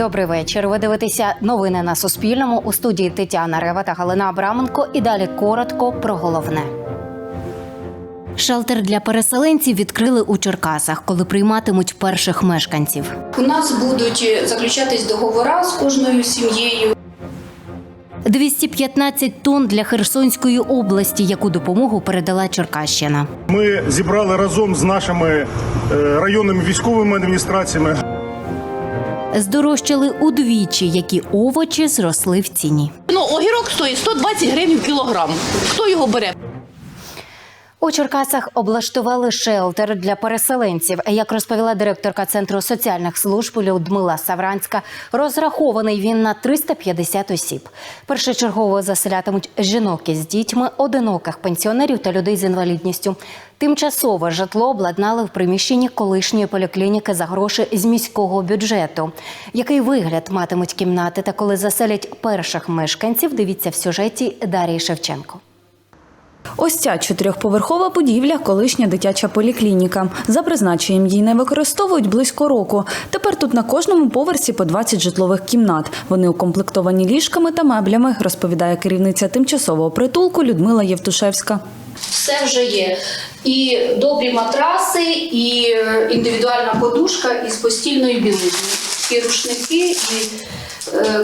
Добрий вечір. Ви дивитеся новини на Суспільному у студії Тетяна Рева та Галина Абраменко. І далі коротко про головне. Шелтер для переселенців відкрили у Черкасах, коли прийматимуть перших мешканців. У нас будуть заключатись договори з кожною сім'єю. 215 тонн для Херсонської області, яку допомогу передала Черкащина. Ми зібрали разом з нашими е, районними військовими адміністраціями. Здорожчали удвічі, які овочі зросли в ціні. Ну, огірок стоїть 120 гривень кілограм. Хто його бере? У Черкасах облаштували шелтер для переселенців. Як розповіла директорка центру соціальних служб Людмила Савранська, розрахований він на 350 осіб. Першочергово заселятимуть жінок із дітьми, одиноких пенсіонерів та людей з інвалідністю. Тимчасове житло обладнали в приміщенні колишньої поліклініки за гроші з міського бюджету. Який вигляд матимуть кімнати та коли заселять перших мешканців? Дивіться в сюжеті Дарії Шевченко. Ось ця чотирьохповерхова будівля колишня дитяча поліклініка. За призначенням її не використовують близько року. Тепер тут на кожному поверсі по 20 житлових кімнат. Вони укомплектовані ліжками та меблями, розповідає керівниця тимчасового притулку Людмила Євтушевська. Все вже є. І добрі матраси, і е, індивідуальна подушка із постільною білизною. І рушники, і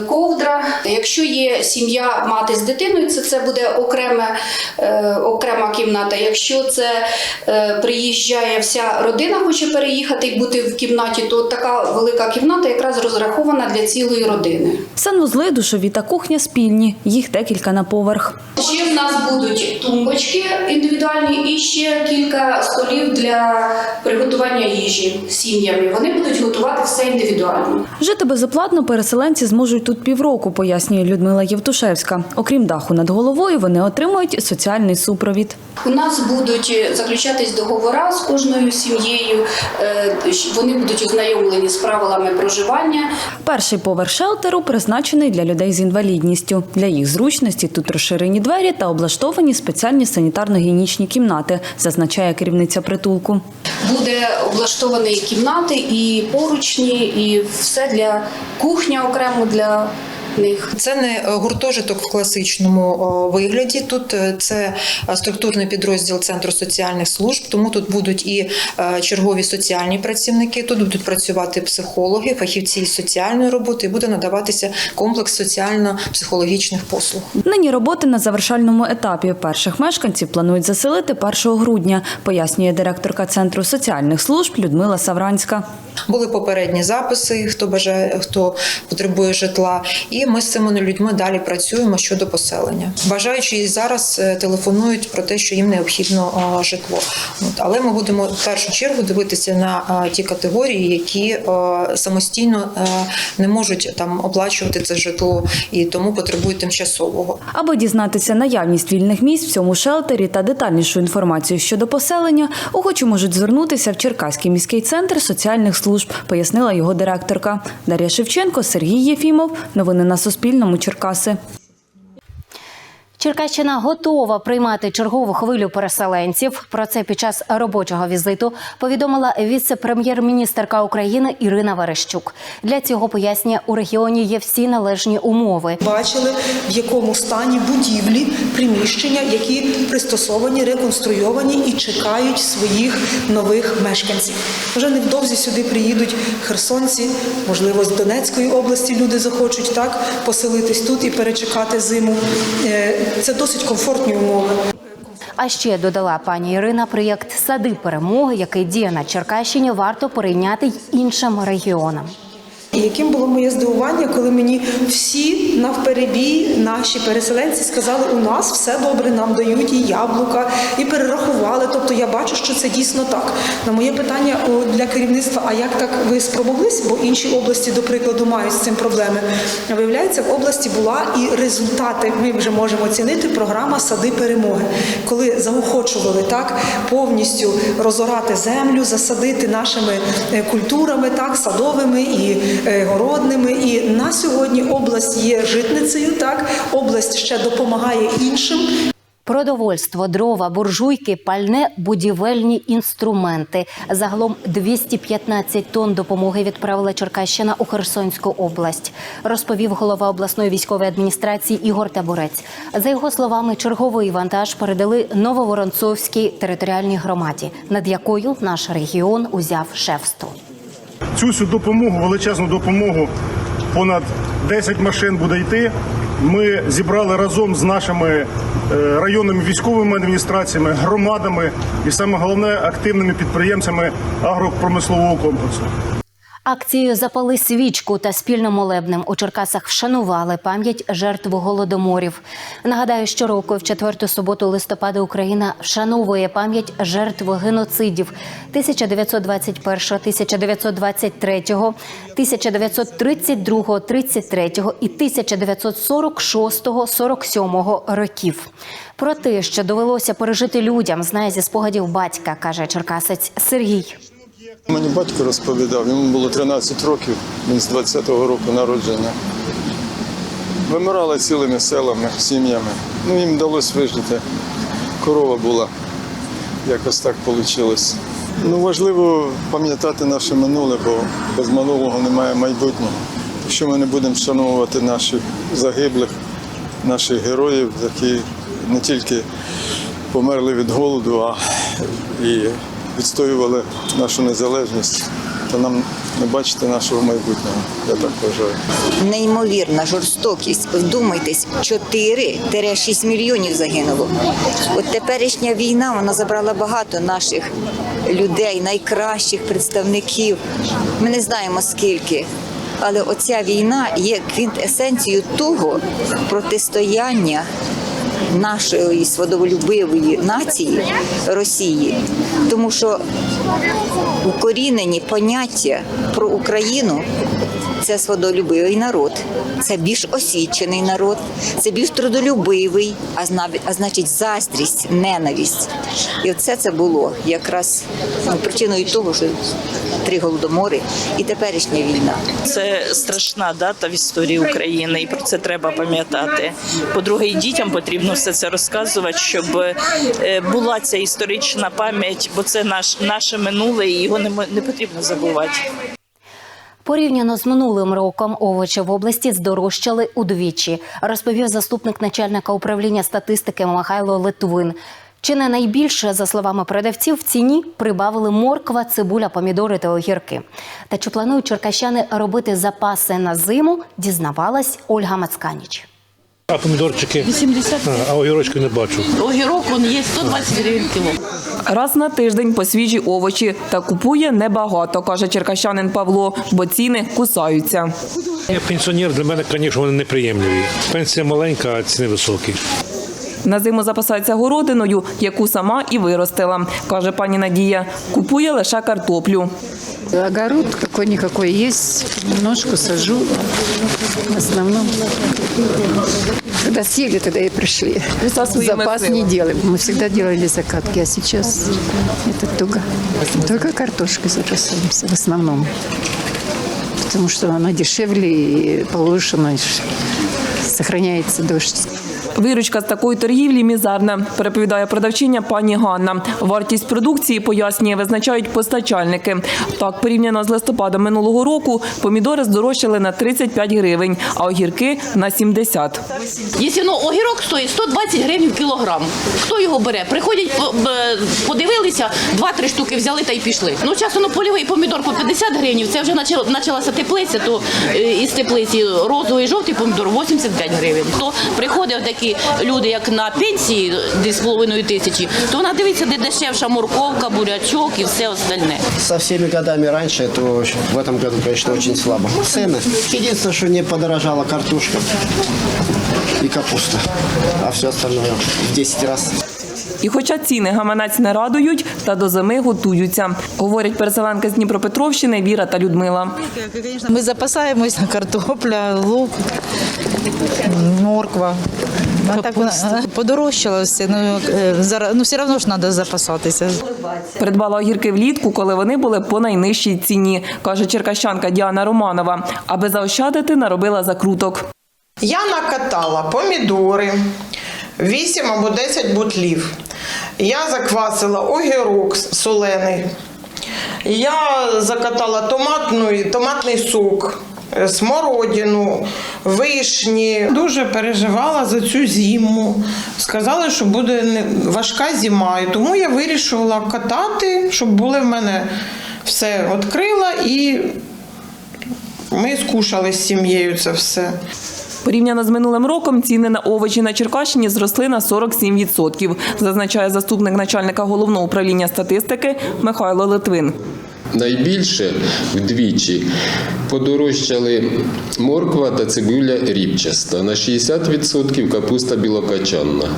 ковдра. Якщо є сім'я мати з дитиною, це, це буде окреме, е, окрема кімната. Якщо це е, приїжджає вся родина, хоче переїхати і бути в кімнаті, то така велика кімната якраз розрахована для цілої родини. Санвузли, душові та кухня спільні. Їх декілька на поверх. Ще в нас будуть тумбочки індивідуальні і ще кілька столів для приготування їжі з сім'ями. Вони будуть готувати все індивідуально. Жити безоплатно переселенці зможуть тут півроку, пояснює Людмила Євтушевська. Окрім даху над головою, вони отримують соціальний супровід. У нас будуть заключатись договори з кожною сім'єю. е, Вони будуть ознайомлені з правилами проживання. Перший поверх шелтеру призначений для людей з інвалідністю. Для їх зручності тут розширені двері та облаштовані спеціальні санітарно-гігієнічні кімнати, зазначає керівниця притулку. Буде облаштовані кімнати, і поручні, і все для кухня окремо для них. Це не е, гуртожиток в класичному вигляді. Тут е, це е, структурний підрозділ Центру соціальних служб, тому тут будуть і е, чергові соціальні працівники, тут будуть працювати психологи, фахівці із соціальної роботи, і буде надаватися комплекс соціально-психологічних послуг. Нині роботи на завершальному етапі. Перших мешканців планують заселити 1 грудня, пояснює директорка Центру соціальних служб Людмила Савранська. Були попередні записи, хто бажає, хто потребує житла, і ми з цими людьми далі працюємо щодо поселення. Бажаючі зараз е, телефонують про те, що їм необхідно житло. Але ми будемо в першу чергу дивитися на ті категорії, які самостійно е, не можуть там оплачувати це житло і тому потребують тимчасового. Аби дізнатися наявність вільних місць в цьому шелтері та детальнішу інформацію щодо поселення, охочі можуть звернутися в Черкаський міський центр соціальних служб, пояснила його директорка. Дар'я Шевченко, Сергій Єфімов. Новини на Суспільному. Черкаси. Черкащина готова приймати чергову хвилю переселенців. Про це під час робочого візиту повідомила віце-прем'єр-міністерка України Ірина Верещук. Для цього пояснює, у регіоні є всі належні умови. бачили, в якому стані будівлі, приміщення, які пристосовані, реконструйовані і чекають своїх нових мешканців. Вже невдовзі сюди приїдуть херсонці, можливо, з Донецької області люди захочуть так поселитись тут і перечекати зиму. Це досить комфортні умови. А ще додала пані Ірина, проєкт Сади перемоги, який діє на Черкащині, варто порівняти й іншим регіонам. І яким було моє здивування, коли мені всі навперебій наші переселенці сказали, у нас все добре, нам дають і яблука, і перерахували. Тобто я бачу, що це дійсно так. На моє питання для керівництва, а як так ви спромоглись, бо інші області, до прикладу, мають з цим проблеми. Виявляється, в області була і результати. Ми вже можемо оцінити програма Сади перемоги, коли заохочували так повністю розорати землю, засадити нашими е, культурами, так садовими і городними. І на сьогодні область є житницею. Так область ще допомагає іншим. Продовольство, дрова, буржуйки, пальне, будівельні інструменти. Загалом 215 тонн допомоги відправила Черкащина у Херсонську область, розповів голова обласної військової адміністрації Ігор Табурець. За його словами, черговий вантаж передали Нововоронцовській територіальній громаді, над якою наш регіон узяв шефство. Цю всю допомогу, величезну допомогу, понад 10 машин буде йти. Ми зібрали разом з нашими е, районними військовими адміністраціями, громадами і саме головне активними підприємцями агропромислового комплексу. Акцією запали свічку та спільним молебнем у Черкасах вшанували пам'ять жертв голодоморів. Нагадаю, щороку в четверту суботу листопада Україна вшановує пам'ять жертв геноцидів 1921, 1923, 1932, 33 і 1946, 47 років. Про те, що довелося пережити людям, знає зі спогадів батька, каже черкасець Сергій. Мені батько розповідав, йому було 13 років, він з 20-го року народження. Вимирали цілими селами, сім'ями. Ну, їм вдалося вижити. Корова була. Якось так вийшло. Ну, важливо пам'ятати наше минуле, бо без минулого немає майбутнього. Якщо ми не будемо вшановувати наших загиблих, наших героїв, які не тільки померли від голоду, а і відстоювали нашу незалежність, то нам не бачити нашого майбутнього. Я так вважаю. неймовірна жорстокість. Вдумайтесь, 4-6 мільйонів загинуло. От теперішня війна вона забрала багато наших людей, найкращих представників. Ми не знаємо скільки. Але оця війна є квінтесенцією того протистояння нашої свободолюбивої нації Росії, тому що укорінені поняття про Україну це свободолюбивий народ, це більш освічений народ, це більш трудолюбивий, а зна- а значить заздрість, ненависть. І оце це було якраз ну, причиною того, що три голодомори і теперішня війна. Це страшна дата в історії України, і про це треба пам'ятати. По-друге, і дітям потрібно все це розказувати, щоб е, була ця історична пам'ять, бо це наш наше минуле, і його не, не потрібно забувати. Порівняно з минулим роком овочі в області здорожчали удвічі, розповів заступник начальника управління статистики Михайло Литвин. Чи не найбільше, за словами продавців, в ціні прибавили морква, цибуля, помідори та огірки. Та чи планують черкащани робити запаси на зиму, дізнавалась Ольга Мацканіч. А помідорчики? 80. А, а огірочки не бачу. Огірок він є 120 гривень кіло. Раз на тиждень по свіжі овочі та купує небагато, каже черкащанин Павло, бо ціни кусаються. Я пенсіонер, для мене, звісно, вони неприємливі. Пенсія маленька, а ціни високі. На зиму запасається городиною, яку сама і виростила, каже пані Надія. Купує лише картоплю. Огород какой-никакой есть, немножко сажу. В основном, когда съели, тогда и пришли. Запас не делаем. Мы всегда делали закатки, а сейчас это туго. Только картошкой запасаемся в основном. Потому что она дешевле и получше, она сохраняется дождь. Виручка з такої торгівлі мізерна, переповідає продавчиня пані Ганна. Вартість продукції, пояснює, визначають постачальники. Так, порівняно з листопадом минулого року, помідори здорожчали на 35 гривень, а огірки – на 70. Якщо ну, огірок стоїть 120 гривень кілограм, хто його бере? Приходять, подивилися, два-три штуки взяли та й пішли. Ну, часом ну, польовий помідор по 50 гривень, це вже почалася теплиця, то е, із теплиці розовий жовтий помідор 85 гривень. То приходять такі люди, як на пенсії 2,5 тисячі, то вона дивиться, де дешевша морковка, бурячок і все остальне. Со всеми годами раньше, то в этом году, конечно, очень слабо. Цены. Единственное, что не подорожала картошка и капуста, а все остальное в 10 раз. І хоча ціни гаманець не радують, та до зими готуються, говорять переселенки з Дніпропетровщини Віра та Людмила. Мы запасаемся картопля, лук, морква. а так вона подорожчало все. Ну, е, зараз, ну все одно ж треба запасатися. Придбала огірки влітку, коли вони були по найнижчій ціні, каже черкащанка Діана Романова. Аби заощадити, наробила закруток. Я накатала помідори, 8 або 10 бутлів. Я заквасила огірок солений. Я закатала томатний, томатний сок, смородину, вишні. Дуже переживала за цю зиму. Сказали, що буде важка зима. І тому я вирішила катати, щоб були в мене все відкрила і ми скушали з сім'єю це все. Порівняно з минулим роком ціни на овочі на Черкащині зросли на 47%, зазначає заступник начальника головного управління статистики Михайло Литвин. Найбільше вдвічі подорожчали морква та цибуля ріпчаста. На 60% капуста білокачанна.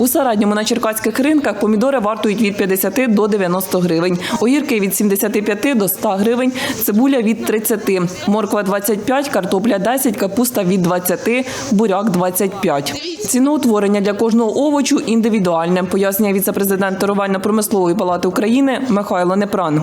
У середньому на черкаських ринках помідори вартують від 50 до 90 гривень, огірки від 75 до 100 гривень, цибуля від 30, морква 25, картопля 10, капуста від 20, буряк 25. Ціноутворення для кожного овочу індивідуальне, пояснює віцепрезидент торговельно-промислової палати України Михайло Непран.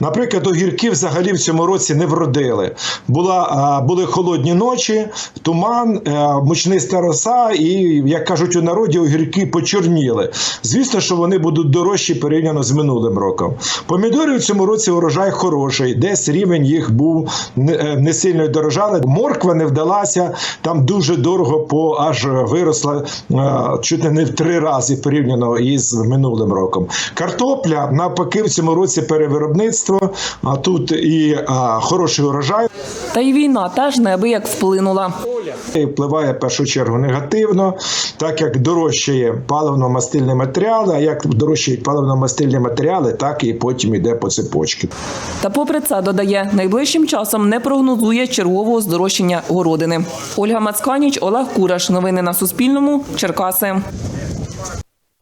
Наприклад, огірки взагалі в цьому році не вродили. Була, були холодні ночі, туман, мучниста роса, і, як кажуть у народі, огірки почорніли. Звісно, що вони будуть дорожчі порівняно з минулим роком. Помідори в цьому році урожай хороший, десь рівень їх був не, е, сильно дорожали. Морква не вдалася, там дуже дорого по аж виросла е, чуть не в три рази порівняно із минулим роком. Картопля навпаки в цьому році перевиробництво, а тут і а, хороший урожай. Та й війна теж неабияк вплинула. І Впливає в першу чергу негативно, так як дорожчає паливно-мастильні матеріали, а як дорожчають паливно-мастильні матеріали, так і потім йде по цепочці. Та попри це додає, найближчим часом не прогнозує чергового здорожчання городини. Ольга Мацканіч, Олег Кураш. Новини на Суспільному. Черкаси.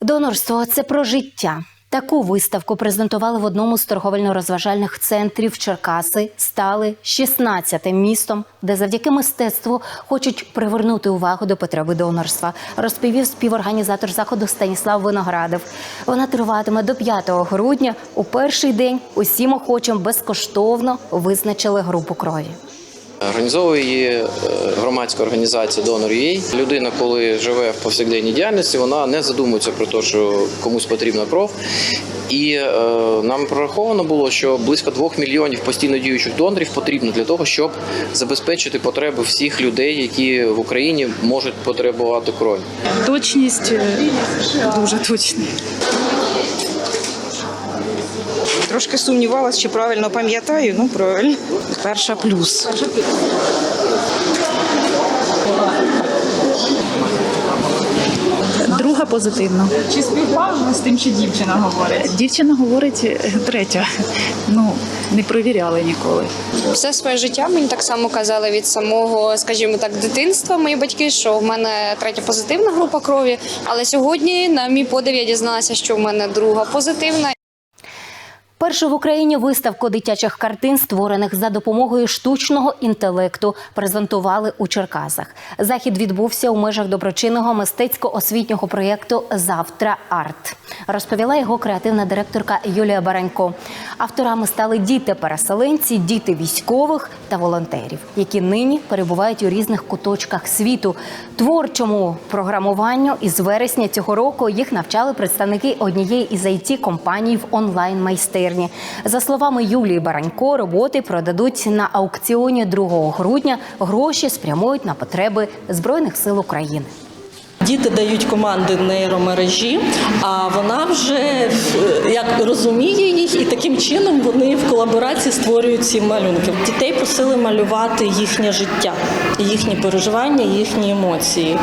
Донорство це про життя. Таку виставку презентували в одному з торговельно-розважальних центрів Черкаси. Стали 16-тим містом, де завдяки мистецтву хочуть привернути увагу до потреби донорства. Розповів співорганізатор заходу Станіслав Виноградов. Вона триватиме до 5 грудня. У перший день усім охочим безкоштовно визначили групу крові. Організовує її е, громадська організація Donor.ua. Людина, коли живе в повсякденній діяльності, вона не задумується про те, що комусь потрібна кров. І е, нам прораховано було, що близько двох мільйонів постійно діючих донорів потрібно для того, щоб забезпечити потреби всіх людей, які в Україні можуть потребувати крові. Точність е, дуже точна. Трошки сумнівалася, чи правильно пам'ятаю, ну правильно. Перша плюс. Друга позитивно. Чи співпало з тим, що дівчина говорить? Дівчина говорить е, третя. Ну, не провіряли ніколи. Все своє життя мені так само казали від самого, скажімо так, дитинства. Мої батьки, що в мене третя позитивна група крові. Але сьогодні, на мій подив, я дізналася, що в мене друга позитивна. Першу в Україні виставку дитячих картин, створених за допомогою штучного інтелекту, презентували у Черкасах. Захід відбувся у межах доброчинного мистецько-освітнього проєкту Завтра арт. Розповіла його креативна директорка Юлія Баранько. Авторами стали діти-переселенці, діти військових та волонтерів, які нині перебувають у різних куточках світу. Творчому програмуванню із вересня цього року їх навчали представники однієї із it компаній в онлайн майстерні. За словами Юлії Баранько, роботи продадуть на аукціоні 2 грудня. Гроші спрямують на потреби збройних сил України. Діти дають команди нейромережі, а вона вже е, як розуміє їх, і таким чином вони в колаборації створюють ці малюнки. Дітей просили малювати їхнє життя, їхні переживання, їхні емоції.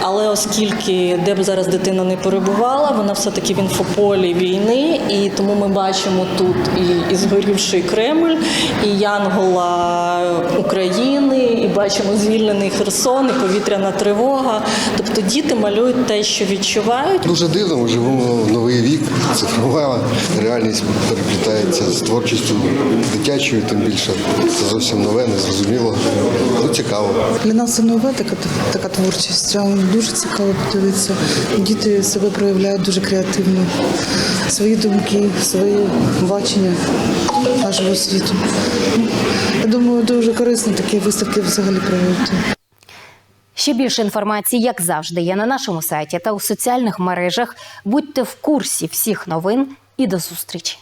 Але оскільки де б зараз дитина не перебувала, вона все-таки в інфополі війни, і тому ми бачимо тут і, і згорівший Кремль, і Янгола України, і бачимо звільнений Херсон, і повітряна тривога. Тобто діти малюють те, що відчувають. Дуже дивно, ми живемо в новий вік, цифрова реальність переплітається з творчістю дитячою, тим більше це зовсім нове, незрозуміло. Ну, цікаво. Для нас це нова така, така творчість. а Дуже цікаво подивитися. Діти себе проявляють дуже креативно. Свої думки, свої бачення нашого світу. Я думаю, дуже корисно такі виставки взагалі проводити. Ще більше інформації, як завжди, є на нашому сайті та у соціальних мережах. Будьте в курсі всіх новин і до зустрічі.